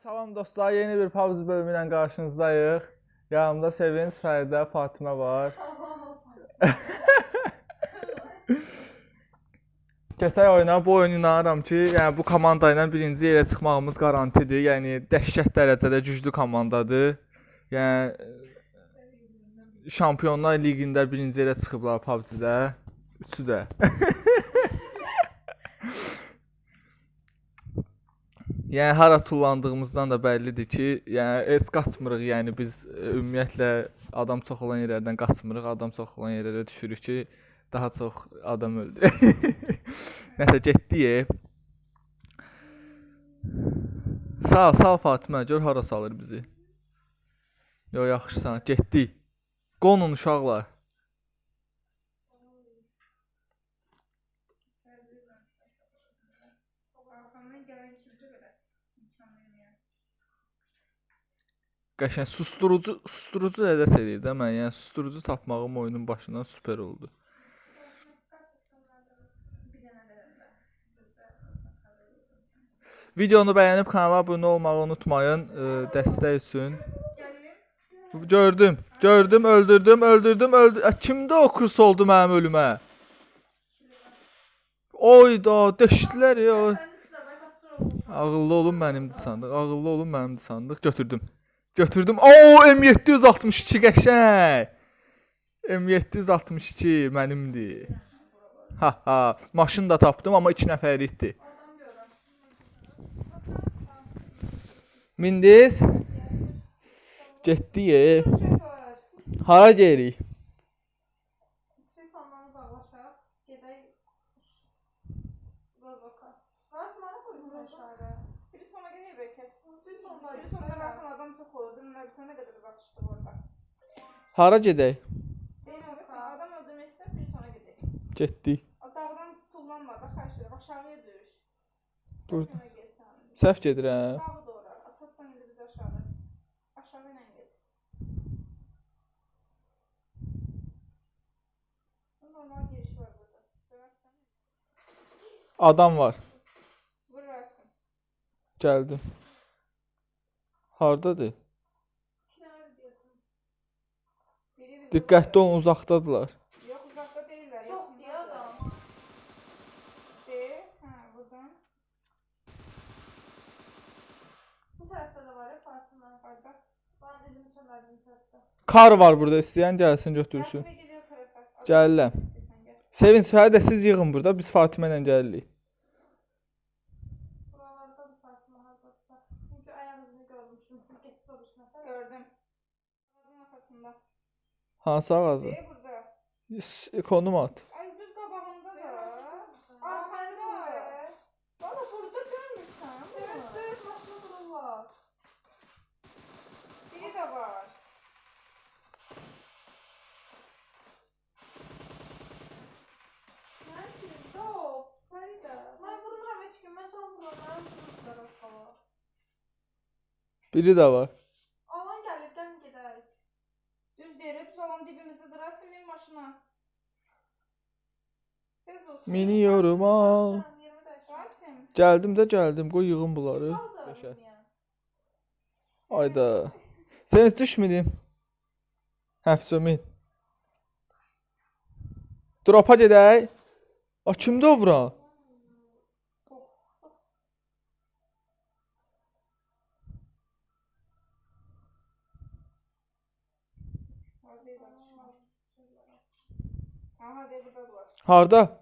Salam dostlar, yeni bir pavz bölümü ilə qarşınızdayıq. Yanımda Sevinç, Fəridə, Fatimə var. Keçək oyuna. Bu oyunu inanıram ki, yəni bu komanda ilə birinci yerə çıxmağımız qarantidir. Yəni dəhşət dərəcədə güclü komandadır. Yəni Şampionlar Liqində birinci yerə çıxıblar PUBG-də. Üçü də. Yəni hara tullandığımızdan da bəllidir ki, yəni heç qaçmırıq. Yəni biz e, ümumiyyətlə adam çox olan yerlərdən qaçmırıq. Adam çox olan yerlərə düşürük ki, daha çox adam öldü. Nəsə getdik. Sağ, sağ Fatimə, gör hara salır bizi. Yo, yaxşısan, getdik. Qonun uşaqlar. Qəşəng susturucu, susturucu ədət edir də mən. Yəni susturucu tapmağım oyunun başından süper oldu. Videonu bəyənib kanala abunə olmağı unutmayın, e, dəstək üçün. Gördüm, gördüm, öldürdüm, öldürdüm, öldü. Ə, Kimdə o kurs oldu mənim ölümə? Oyda, deşdilər ya. Ağıllı olun mənimdir sandıq. Ağıllı olun mənimdir sandıq. Götürdüm. Götürdüm. Oo, M762 qəşəng. M762 mənimdir. Ha ha. Maşın da tapdım amma 2 nəfərlikdir. Mindiz. Getdik. Hara gedirik? Sen ne kadar biz atıştık orada. Hara gedək? Değil mi? Adam öldürmek ister. Biri sonra gidelim. Getdik. O dağdan tullanma da karşıya. Aşağıya düş. Gelsen. Səhv gedirəm. Sağa doğru. Atarsan indi biz aşağı. Aşağı ile git. Normal giriş var burada. Görersen. Adam var. Vurursun. Gəldim. Hardadır? Diqqətli olun, uzaqdadılar. Yok uzakta değiller. Çok diyor adam. De. Ha buradan. Bu tarafta da var ya Fatıma. Arda. Ben elimi çömerdim tarafta. Kar var burada, istəyən gəlsin götürsün. Gəlirəm. Sen gel. Sevinç, Fəridə siz yığın burada, biz Fatimə ilə gəlirik. Ayak izini görmüştüm. Siz geç soruşuna. Gördüm. Ağacın arkasında. Hansı ağacı? De burada. S- Konum at. Ay düz qabağında da. Valla burada görmüşsən. Evet, maşını dururlar. Biri de var. Heç kim. Ben can vururam. Vurmuşlar aşağı. Biri də var. Al. Rasim. Gəldim də gəldim, qoy yığın bunları. Beşə. Ayda. Sevinç düşmədin. Həfsə min. Dropa gedək. A kimdə o var. Harda?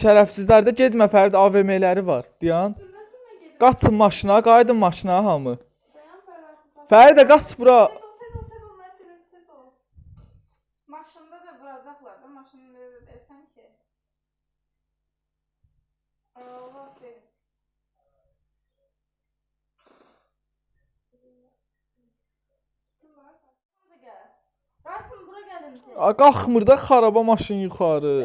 şərəfsizlərdə getmə Fərid AVM-ləri var deyən. Qaçın maşına, qayıdın maşına hamı. Fəridə qaç bura. Maşında da vuracaqlar da, maşını versən ki. Allah səni. Rasim bura gəlin. Qalxmır da xaraba maşın yuxarı.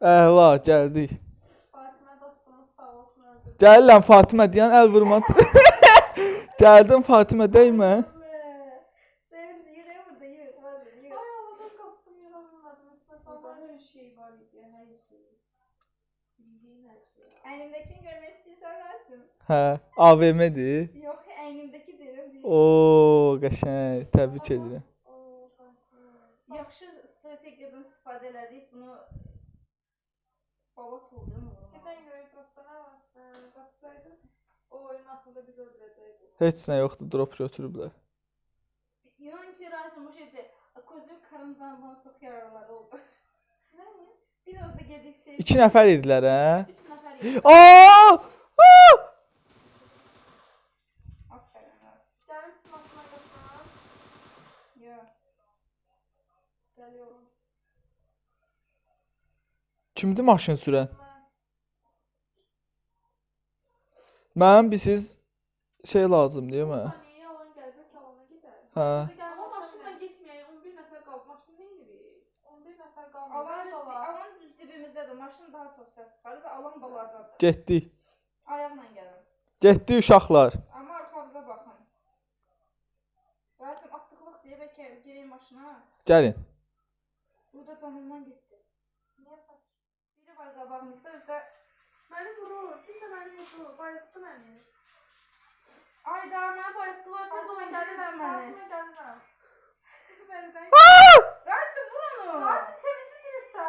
Əla, gəldik. Fatimə dostumuz sağ olsun öldürdü. Gəlirəm Fatimə deyən əl vurma. Gəldim Fatimə dəymə. Sen yürü burada yürü. Hadi yürü. Ay Allah'ım kapsın yaranmadım. Sonra her şey var idi, her şey. Bildiğin her şey. Əynimdəkini görmək istəyirsən versin. Hə, AVM-dir. Yox, əynimdəki deyirəm. deyir. Oo, qəşəng. Təbrik edirəm. Oo, Fatimə. Yaxşı strategiyadan istifadə elədik. Bunu baba toxudum. Geçen göre kaptana kapsaydın. O oyun aslında bizi öldürecekti. Heç nə yoxdur, drop götürüblər. İnan ki, Rasim bu şeydə kozun karıncandan çox yararları oldu. Ne? Bir orada gediksə 2 nəfər idilər, hə? 3 nəfər idi. Aa! Aa! Aferin Rasim. Gelin sınavına kaptana. Yox. Geliyorum. Kimdir maşın sürən? Ben. Mənim bilsiz şey lazım deyil mi? Saniye yalan gel, belki alana gider. Hə. 11 nefer kaldı. Maşın neydi? 11 nefer kaldı. Alan, Ben düz, dolar. alan düz dibimizdədir. Maşın daha çox səs çıxarır və alan balacadır. Getdik. Ayaqla gəlin. Getdik uşaqlar. Amma arxanıza baxın. Rasim açıqlıq deyə bəlkə girək maşına. Gəlin. Burada canımdan getdi. Var qabağımızda, özdə Beni vurur. Kimse beni vurur. Bayılttı beni. Ay da mənə bayıtdılar, tez olun ben. məni. Ben. Beni ben. Rasim vur onu. Rasim sevinci değilse.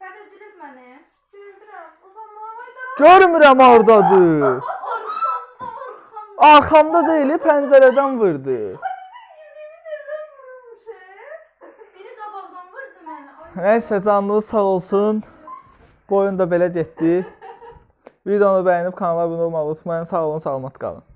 Sədəcilib məni. Güldürüm. O zaman hayda. Görmürəm hardadır. Arkamda arkamda. Arxamda deyil, pəncərədən vurdu. Məni. Ay. Nəysə canınız sağ olsun. Bu oyun da belə getdi. Videonu bəyənib kanala abunə olmağı unutmayın. Sağ olun, salamat qalın.